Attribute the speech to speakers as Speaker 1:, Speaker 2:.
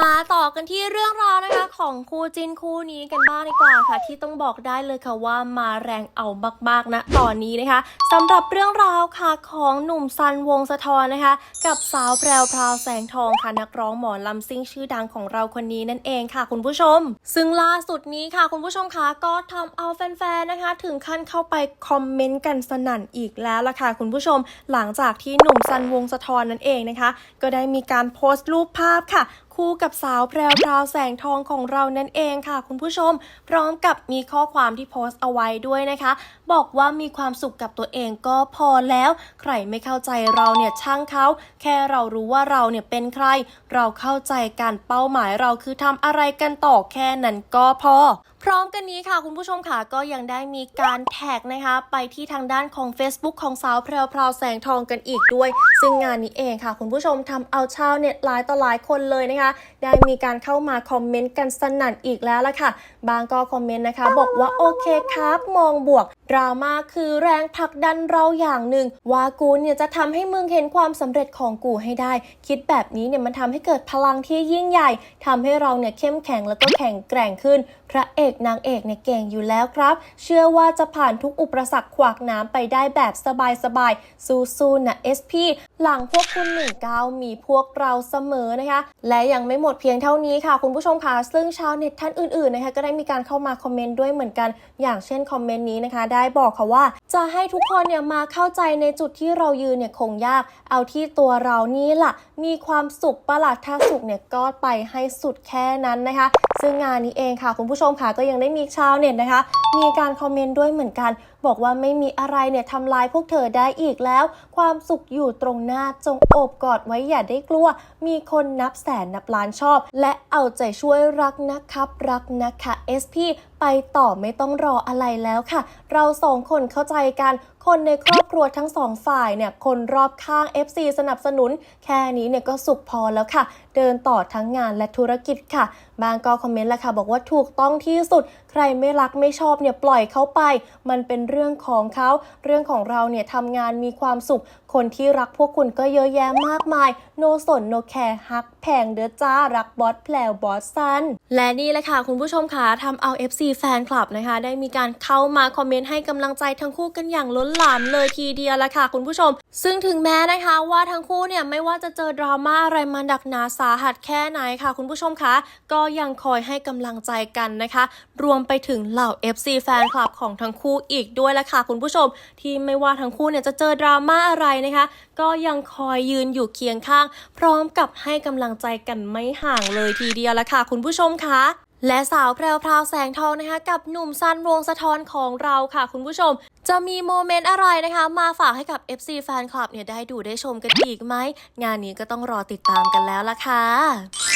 Speaker 1: มาต่อกันที่เรื่องราวนะคะของคู่จิ้นคู่นี้กันบ้างดีกว่าค่ะ ที่ต้องบอกได้เลยค่ะว่ามาแรงเอามากๆนะตอนนี้นะคะสำหรับเรื่องราวค่ะของหนุ่มซันวงสะทอนนะคะ กับสาวแพรวพราวแสงทองค่ะนักร้องหมอลำซิ่งชื่อดังของเราคนนี้นั่นเองค่ะคุณผู้ชม ซึ่งล่าสุดนี้ค่ะคุณผู้ชมคะก็ทำเอาแฟนๆนะคะ ถึงขั้นเข้าไปคอมเมนต์กันสนั่นอีกแล้วล่ะค่ะคุณผู้ชม หลังจากที่หนุ่มซันวงสะทอนนั่นเองนะคะ ก็ได้มีการโพสต์รูปภาพค่ะคู่กับสาวแพรวพราวแสงทองของเรานั่นเองค่ะ คุณผู้ชม พร้อมกับมีข้อความที่โพสต์เอาไว้ด้วยนะคะ บอกว่ามีความสุขกับตัวเองก็พอแล้ว ใครไม่เข้าใจเราเนี่ยช่างเขาแค่เรารู้ว่าเราเนี่ยเป็นใคร เราเข้าใจการเป้าหมายเราคือทำอะไรกันต่อแค่นั้นก็พอ พร้อมกันนี้ค่ะ คุณผู้ชมค่ะก็ยังได้มีการแท็กนะคะ ไปที่ทางด้านของ Facebook ของสาวแพรวพราวแสงทองกันอีกด้วย ซึ่งงานนี้เองค่ะ คุณผู้ชมทำเอาชาวเน็ตหลายต่อหลายคนเลยนะคะ ได้มีการเข้ามาคอมเมนต์กันสนั่นอีกแล้วล่ะค่ะ บางก็คอมเมนต์นะคะ บอกว่าโอเคครับ มองบวก ราม่าคือแรงผลักดันเราอย่างหนึ่ง ว่ากูเนี่ยจะทำให้มึงเห็นความสำเร็จของกูให้ได้ คิดแบบนี้เนี่ยมันทำให้เกิดพลังที่ยิ่งใหญ่ทำให้เราเนี่ยเข้มแข็งแล้วก็แข็งแกร่งขึ้น พระเอกนางเอกเนี่ยเก่งอยู่แล้วครับ เชื่อว่าจะผ่านทุกอุปสรรคขวากน้ำไปได้แบบสบายๆสู้ๆนะ SP หลังพวกคุณหนึ่งก้าวมีพวกเราเสมอนะคะ และยังไม่หมดเพียงเท่านี้ค่ะ คุณผู้ชมค่ะซึ่งชาวเน็ตท่านอื่นๆนะคะก็ได้มีการเข้ามาคอมเมนต์ด้วยเหมือนกัน อย่างเช่นคอมเมนต์นี้นะคะ ได้บอกค่ะว่า จะให้ทุกคนเนี่ยมาเข้าใจในจุดที่เรายืนเนี่ยคงยาก เอาที่ตัวเรานี่ล่ะมีความสุขประหลาดถ้าสุขเนี่ยก็ไปให้สุดแค่นั้นนะคะ ซึ่งงานนี้เองค่ะ คุณผู้ชมค่ะก็ยังได้มีชาวเน็ตนะคะ มีการคอมเมนต์ด้วยเหมือนกัน บอกว่าไม่มีอะไรเนี่ยทำลายพวกเธอได้อีกแล้ว ความสุขอยู่ตรงหน้าจงโอบกอดไว้อย่าได้กลัว มีคนนับแสนนับล้านชอบ และเอาใจช่วยรักนะครับ รักนะคะ SP ไปต่อไม่ต้องรออะไรแล้วค่ะ เราสองคนเข้าใจกันคนในครอบครัวทั้งสองฝ่ายเนี่ยคนรอบข้าง FC สนับสนุน แค่นี้เนี่ยก็สุขพอแล้วค่ะ เดินต่อทั้งงานและธุรกิจค่ะ บางก็คอมเมนต์แล้วค่ะบอกว่าถูกต้องที่สุด ใครไม่รักไม่ชอบเนี่ยปล่อยเขาไป มันเป็นเรื่องของเขา เรื่องของเราเนี่ยทำงานมีความสุข คนที่รักพวกคุณก็เยอะแยะมากมาย โนสนโนแคร์ฮักแพงเด้อจ้ารักบอสแพลวบอสซันและนี่แหละค่ะคุณผู้ชมค่ะทำเอา FC แฟนคลับนะคะ ได้มีการเข้ามาคอมเมนต์ให้กำลังใจทั้งคู่กันอย่างล้นหลามเลยทีเดียวละค่ะคุณผู้ชม ซึ่งถึงแม้นะคะว่าทั้งคู่เนี่ยไม่ว่าจะเจอดราม่าอะไรมาดักหนาสาหัสแค่ไหนค่ะ คุณผู้ชมคะก็ยังคอยให้กำลังใจกันนะคะ รวมไปถึงเหล่า FC แฟนคลับของทั้งคู่อีกด้วยละค่ะคุณผู้ชม ที่ไม่ว่าทั้งคู่เนี่ยจะเจอดราม่าอะไรนะคะ ก็ยังคอยยืนอยู่เคียงข้าง พร้อมกับให้กำลังใจกันไม่ห่างเลยทีเดียวละค่ะคุณผู้ชมคะและสาวแพรวพราวแสงทองนะคะ กับหนุ่มซันวงสะท้อนของเราค่ะคุณผู้ชม จะมีโมเมนต์อะไรนะคะ มาฝากให้กับ FC แฟนคลับเนี่ยได้ดูได้ชมกันอีกไหม งานนี้ก็ต้องรอติดตามกันแล้วล่ะค่ะ